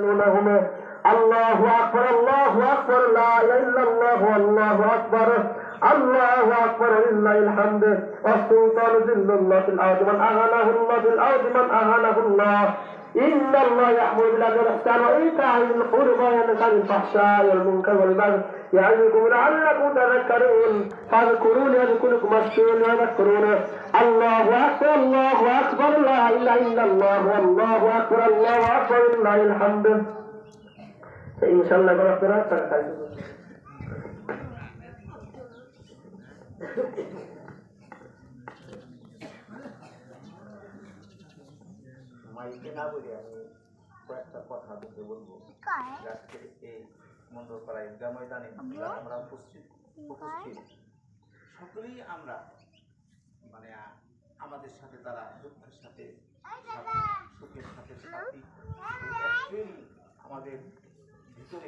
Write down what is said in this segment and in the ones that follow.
يقولونهما. الله أكبر الله أكبر لا إله إلا الله والله أكبر. الله أكبر لله الحمد. والسلطان ذل الله في الأرض من أهانه الله في الأرض من أهانه الله. إن الله يأمر بالعدل والإحسان وإيتاء ذي القربى وينهى عن الفحشاء والمنكر والبغي يعظكم لعلكم تذكرون. فاذكروني أذكركم واشكروني وذكرون الله أكبر الله أكبر لا ইল্লাল্লাহ আল্লাহু আকবার আল্লাহু আকবার আমি কয়েকটা কথা বলতে বলব। আজকে এই মন্দরপাড়া ঈদগাহ ময়দানে আমরা? উপস্থিত সকলেই আমরা মানে আমাদের সাথে তারা দুঃখের সাথে আমাদের ভিতরে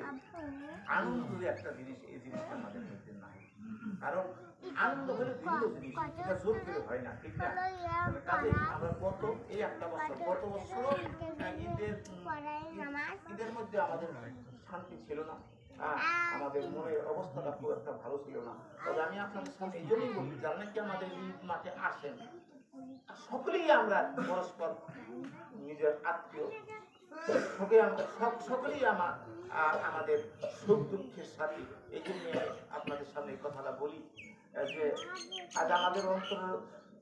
একটা জিনিস, এই জিনিসটা আমাদের মধ্যে নাই। কারণ আনন্দ হলে জিনিস হয় না, ঠিক না? আমরা এই একটা বছর, গত বছর ঈদের ঈদের মধ্যে আমাদের শান্তি ছিল না। আমাদের মনের অবস্থাটা খুব একটা ভালো ছিল না। তবে আমি আপনাদের এই জন্যই বলি যারা নাকি আমাদের ঈদ মাঠে আসেন সকলেই আমরা পরস্পর নিজের আত্মীয় আমরা সক- সকলেই আমার আমাদের সুখ দুঃখের সাথে। এই জন্য আপনাদের সামনে এই কথাটা বলি যে আজ আমাদের অন্তর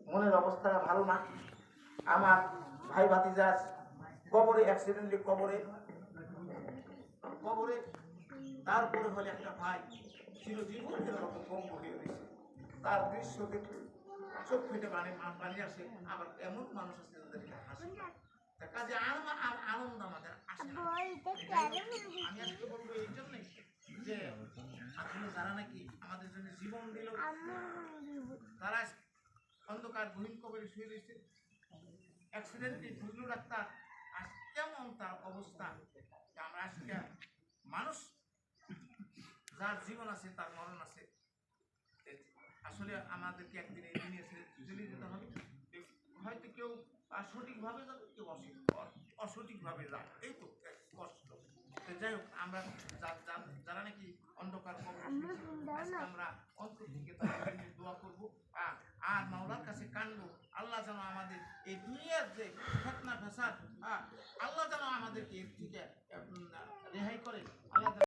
মনের অবস্থাটা ভালো না। আমার ভাই ভাতিজা কবরে অ্যাক্সিডেন্টলি কবরে কবরে তারপরে হলে একটা ভাই চিরজীবন এরকম হয়ে রয়েছে। তার দৃশ্য দেখে চোখ ফেটে আসে আবার এমন মানুষ আছে যাদেরকে হাসি তা কাজে আনন্দ আমাদের আসে না। আমি আজকে বলব এই জন্যই যে আসলে যারা নাকি আমাদের জন্য জীবন দিল তারা অন্ধকার গহীন কবরে শুয়ে রয়েছে। অ্যাক্সিডেন্টে ফজলু ডাক্তার আজ কেমন তার অবস্থা? আমরা আজকে মানুষ যার জীবন আছে তার মরণ আছে আসলে আমাদেরকে একদিন এই দুনিয়া ছেড়ে চলে যেতে হবে। হয়তো কেউ সঠিকভাবে যাবে কেউ অসঠিক অসঠিকভাবে যাবে। এই তো কষ্ট। তো যাই হোক আমরা যারা নাকি অন্ধকার আমরা অন্তর থেকে তাদের দোয়া করব। আ- আর মাওলার কাছে কানবো আল্লাহ যেন আমাদের এই দুনিয়ার যে ফেতনা ফেসাদ আল্লাহ যেন আমাদেরকে